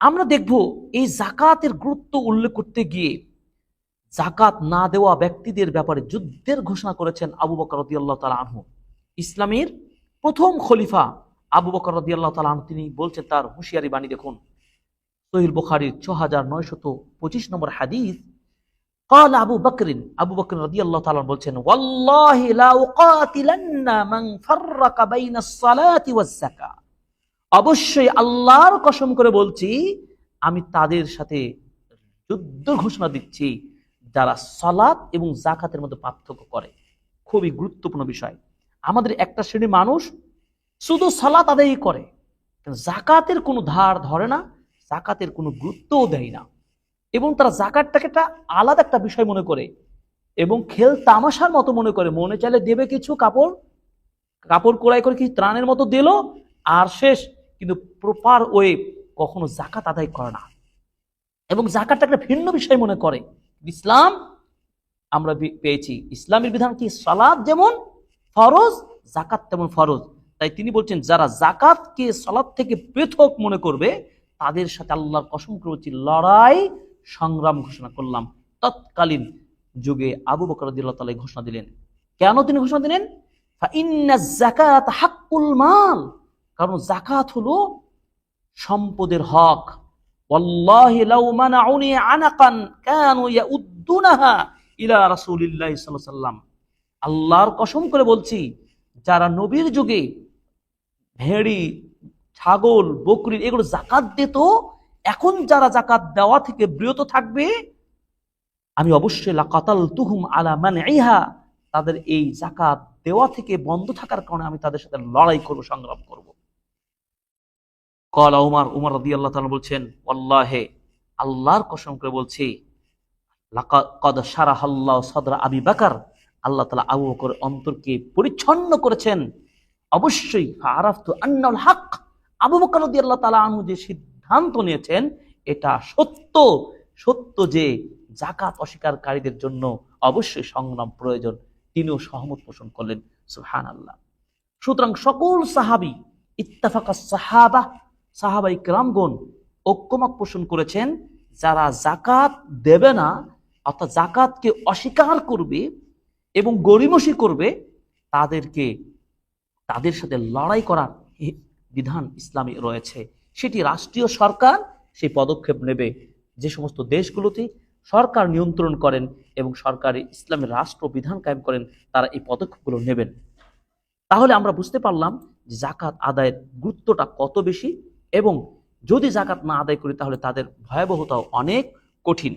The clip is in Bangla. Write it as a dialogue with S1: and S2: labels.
S1: আমরা দেখব এই জাকাতের গুরুত্ব উল্লেখ করতে গিয়ে জাকাত না দেওয়া ব্যক্তিদের ব্যাপারে যুদ্ধের ঘোষণা করেছেন আবু বকর রদিয়াল্লাহ তালা আনহু ইসলামের প্রথম খলিফা আবু বকর রদিয়াল্লাহ তালা আনহু তিনি বলছেন তার হুঁশিয়ারি বাণী দেখুন সহিল বুখারির ছ হাজার নয়শত পঁচিশ নম্বর হাদিস قال আবু বকরিন আবু বকর রাদিয়াল্লাহু তাআলা বলছেন ওয়াল্লাহি লা উকাতিলান্না মান ফাররাকা বাইনাস সালাতি ওয়াজ যাকাত অবশ্যই আল্লাহর কসম করে বলছি, আমি তাদের সাথে যুদ্ধ ঘোষণা দিচ্ছি যারা সালাত এবং জাকাতের মধ্যে পার্থক্য করে। খুবই গুরুত্বপূর্ণ বিষয়। আমাদের একটা শ্রেণির মানুষ শুধু সালাত আদায়ই করে জাকাতের কোনো ধার ধরে না জাকাতের কোনো গুরুত্বও দেয় না। এবং তারা জাকাতটাকে একটা আলাদা একটা বিষয় মনে করে এবং খেল তামাশার মতো মনে করে। মনে চাইলে দেবে কিছু কাপড় কাপড় কোড়াই করে কি ত্রাণের মতো দিল, আর শেষ কিন্তু প্রপার ওয়ে কখনো জাকাত আদায় করে না। এবং জাকাতটা একটা ভিন্ন বিষয় মনে করে। ইসলাম, আমরা পেয়েছি। ইসলামের বিধান কি? সালাদ যেমন ফরজ জাকাত তেমন ফরজ। তাই তিনি বলছেন, যারা জাকাতকে সালাদ থেকে পৃথক মনে করবে, তাদের সাথে আল্লাহর কসম করে বলছি লড়াই, সংগ্রাম ঘোষণা করলাম। তৎকালীন যুগে আবু বকর ঘোষণা দিলেন। কেন তিনি ঘোষণা দিলেন? যাকাত হাক্কুল মাল। কারণ জাকাত হলো সম্পদের হক। আল্লাহর কসম করে বলছি, যারা নবীর যুগে ভেড়ি, ছাগল, বকরি এগুলো জাকাত দিত, এখন যারা জাকাত দেওয়া থেকে বিরত থাকবে, আমি অবশ্যই লাকাতাল তুহুম আলা মানে ইহা তাদের এই জাকাত দেওয়া থেকে বন্ধ থাকার কারণে আমি তাদের সাথে লড়াই করব, সংগ্রাম করব। কলা উমার উমর রাদি আল্লাহ তালা বলছেন ওয়াল্লাহে আল্লাহর কসম করে বলছি সারাহাল্লাহ সদরা আবি বাকার, আল্লাহ তালা আবু বকর অন্তরকে পরিচ্ছন্ন করেছেন। অবশ্যই আন্নাল হক, আবু বকর রদি আল্লাহ তালা আনু যে সিদ্ধান্ত নিয়েছেন, এটা সত্য। সত্য যে জাকাত অস্বীকারীদের জন্য অবশ্যই সংগ্রাম প্রয়োজন, তিনিও সহমত পোষণ করলেন সুহান আল্লাহ সুতরাং সকল সাহাবি ইত্তাফাকা সাহাবা সাহাবা ইকরামগণ ঐক্যমত পোষণ করেছেন, যারা জাকাত দেবে না, অর্থাৎ জাকাতকে অস্বীকার করবে এবং গরিমসি করবে, তাদেরকে, তাদের সাথে লড়াই করার বিধান ইসলামে রয়েছে। সেটি রাষ্ট্রীয় সরকার সেই পদক্ষেপ নেবে। যে সমস্ত দেশগুলোতে সরকার নিয়ন্ত্রণ করেন এবং সরকারি ইসলামের রাষ্ট্র বিধান কায়েম করেন, তারা এই পদক্ষেপগুলো নেবেন। তাহলে আমরা বুঝতে পারলাম যে জাকাত আদায়ের গুরুত্বটা কত বেশি এবং যদি জাকাত না আদায় করি তাহলে তাদের ভয়াবহতাও অনেক কঠিন।